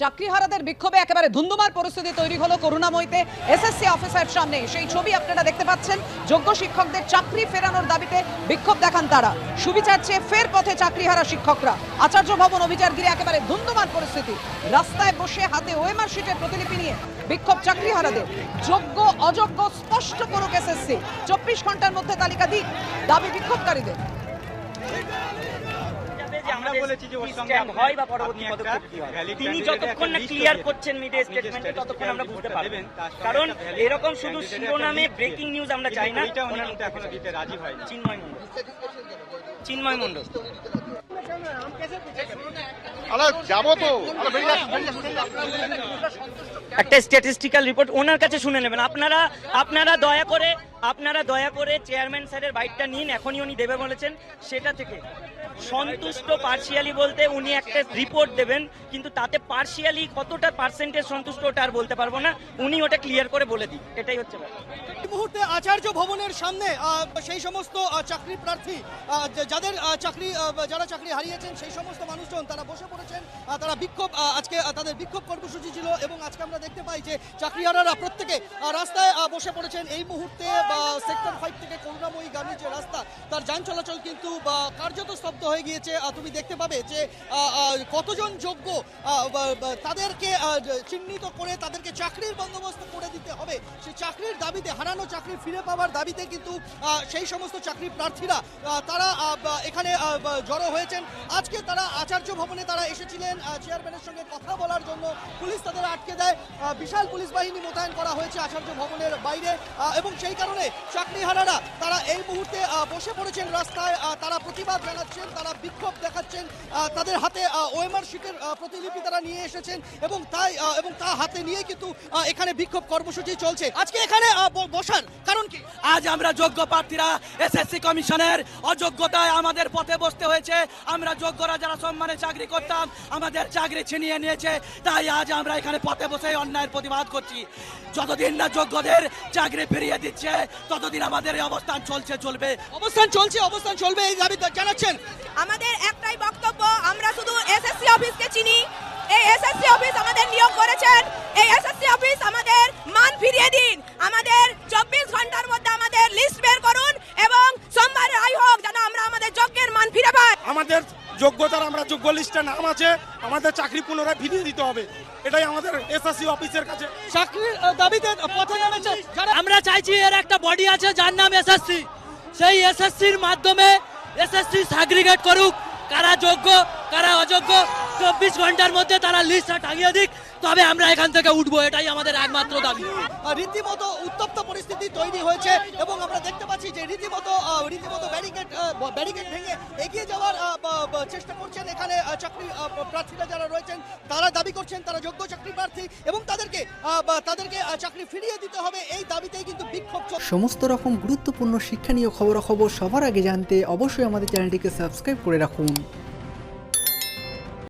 চাকরিহারাদের বিক্ষোভে একেবারে ধুন্ধুমার পরিস্থিতি তৈরি হলো করুণাময়ীতে। এসএসসি অফিসার সামনে সেই ছবি আপনারা দেখতে পাচ্ছেন। যোগ্য শিক্ষকদের চাকরি ফেরানোর দাবিতে বিক্ষোভ দেখান তারা। সুবিচার চেয়ে ফের পথে চাকরিহারা শিক্ষকরা। আচার্য ভবন অভিযান ঘিরে একেবারে ধুন্ধুমার পরিস্থিতি। রাস্তায় বসে হাতে ওয়েমার শিটের প্রতিলিপি নিয়ে বিক্ষোভ চাকরিহারাদের। যোগ্য, অযোগ্য, স্পষ্ট করুক এসএসসি চব্বিশ ঘণ্টার মধ্যে তালিকা দিক। দাবি বিক্ষোভকারীদের। বলেছি যে ওর সঙ্গে হয় বা পরবর্তী পদক্ষেপ কি হয়? তিনি যতক্ষণ না ক্লিয়ার করছেন মিডিয়া স্টেটমেন্টে ততক্ষণ আমরা বুঝতে পারবেন কারণ এরকম শুধু শিরোনামে ব্রেকিং নিউজ আমরা চাই না। এখনও দিতে রাজি চিন্ময় মণ্ডল। চিন্ময় মণ্ডল। আলো যাব তো। আলো বেরিয়ে একটা স্ট্যাটিস্টিক্যাল রিপোর্ট ওনার কাছে শুনে নেবেন। আপনারা আপনারা দয়া করে, আপনারা দয়া করে চেয়ারম্যান স্যারের বাইকটা নিন, এখনই উনি দেবে বলেছেন। সেটা থেকে সন্তুষ্ট পার্সিয়ালি বলতে উনি একটা রিপোর্ট দেবেন, কিন্তু তাতে পার্সিয়ালি কতটা পার্সেন্টেজ সন্তুষ্ট ওটা আর বলতে পারব না। উনি ওটা ক্লিয়ার করে বলে দিই এটাই হচ্ছে এই মুহূর্তে আচার্য ভবনের সামনে সেই সমস্ত চাকরি প্রার্থী যাদের চাকরি যারা চাকরি হারিয়েছেন, সেই সমস্ত মানুষজন তারা বসে পড়েছেন তারা বিক্ষোভ আজকে তাদের বিক্ষোভ কর্মসূচি ছিল এবং আজকে আমরা দেখতে পাই যে চাকরিহারারা প্রত্যেকে রাস্তায় বসে পড়েছেন। এই মুহূর্তে, বা সেক্টর ফাইভ থেকে করুণাময়ী গামী যে রাস্তা, তার যান চলাচল কিন্তু কার্যত স্তব্ধ হয়ে গিয়েছে। তুমি দেখতে পাবে যে কতজন যোগ্য তাদেরকে চিহ্নিত করে তাদেরকে চাকরির বন্দোবস্ত করে দিতে হবে। সেই চাকরির দাবিতে, হারানো চাকরি ফিরে পাওয়ার দাবিতে কিন্তু সেই সমস্ত চাকরি প্রার্থীরা তারা এখানে জড়ো হয়েছেন। আজকে তারা আচার্য ভবনে তারা এসেছিলেন। চেয়ারম্যানের সঙ্গে কথা বলার জন্য পুলিশ তাদের আটকে দেয়। বিশাল পুলিশ বাহিনী মোতায়েন করা হয়েছে আচার্য ভবনের বাইরে। এবং সেই কারণে চাকরিহারারা তারা এই মুহূর্তে বসে পড়েছেন রাস্তায়। তারা প্রতিবাদ জানাচ্ছেন তারা বিক্ষোভ দেখাচ্ছেন। তাদের হাতে ওএমআর শিটের প্রতিলিপি তারা নিয়ে এসেছেন এবং তাই এবং তা হাতে নিয়ে কিন্তু এখানে বিক্ষোভ কর্মসূচি চলছে। আজকে এখানে আহ, ব- বসার কারণ কি? আজ আমরা যোগ্য প্রার্থীরা এসএসসি কমিশনের অযোগ্যতায় আমাদের পথে বসতে হয়েছে। আমরা যোগ্যরা যারা সম্মানে চাকরি করতাম আমাদের চাকরি ছিনিয়ে নিয়েছে। তাই আজ আমরা এখানে পথে বসে অন্যায়ের প্রতিবাদ করছি। যতদিন না যোগ্যদের চাকরি ফিরিয়ে দিচ্ছে, ততদিন আমাদের এই অবস্থান চলছে, চলবে। অবস্থান চলছে, অবস্থান চলবে, এই দাবি জানাচ্ছেন। আমাদের একটাই বক্তব্য, আমরা শুধু এসএসসি অফিসকে চিনি। এই এসএসসি অফিস আমাদের নিয়োগ করেছেন। এই এসএসসি অফিস আমাদের মান ফিরিয়ে দিন। আমাদের চব্বিশ ঘণ্টার মধ্যে আমাদের লিস্ট বের করুন এবং সোমবার রায় হোক যেন আমরা আমাদের যজ্ঞের মান ফিরে পাই আমাদের যোগ্যতার আমরা যোগ্য লিস্টে নাম আছে আমাদের চাকরি পুনরায় ফিরিয়ে দিতে হবে। এটাই আমাদের এসএসসি অফিসের কাছে। চাকরির দাবিতে পথে নেমেছে। আমরা চাইছি এর একটা বডি আছে যার নাম এসএসসি সেই এসএসসির মাধ্যমে এসএসসি সাগ্রিগেট করুক কারা যোগ্য কারা অযোগ্য। চব্বিশ ঘণ্টার মধ্যে তারা লিস্ট টাঙিয়ে দিক তবে আমরা এখান থেকে উঠবো। এটাই আমাদের একমাত্র দাবি। রীতিমতো উত্তপ্ত পরিস্থিতি তৈরি হয়েছে এবং আমরা দেখতে পাচ্ছি যে রীতিমতো রীতিমতো ব্যারিকেড ব্যারিকেড ভেঙে এগিয়ে যাওয়ার চেষ্টা করছেন এখানে চাকরি প্রার্থীরা যারা রয়েছেন তারা দাবি করছেন তারা যোগ্য চাকরি প্রার্থী এবং তাদেরকে বা তাদেরকে চাকরি ফিরিয়ে দিতে হবে। এই দাবিতেই কিন্তু বিক্ষোভ সমস্ত রকম গুরুত্বপূর্ণ শিক্ষণীয় খবরাখবর সবার আগে জানতে অবশ্যই আমাদের চ্যানেলটিকে সাবস্ক্রাইব করে রাখুন।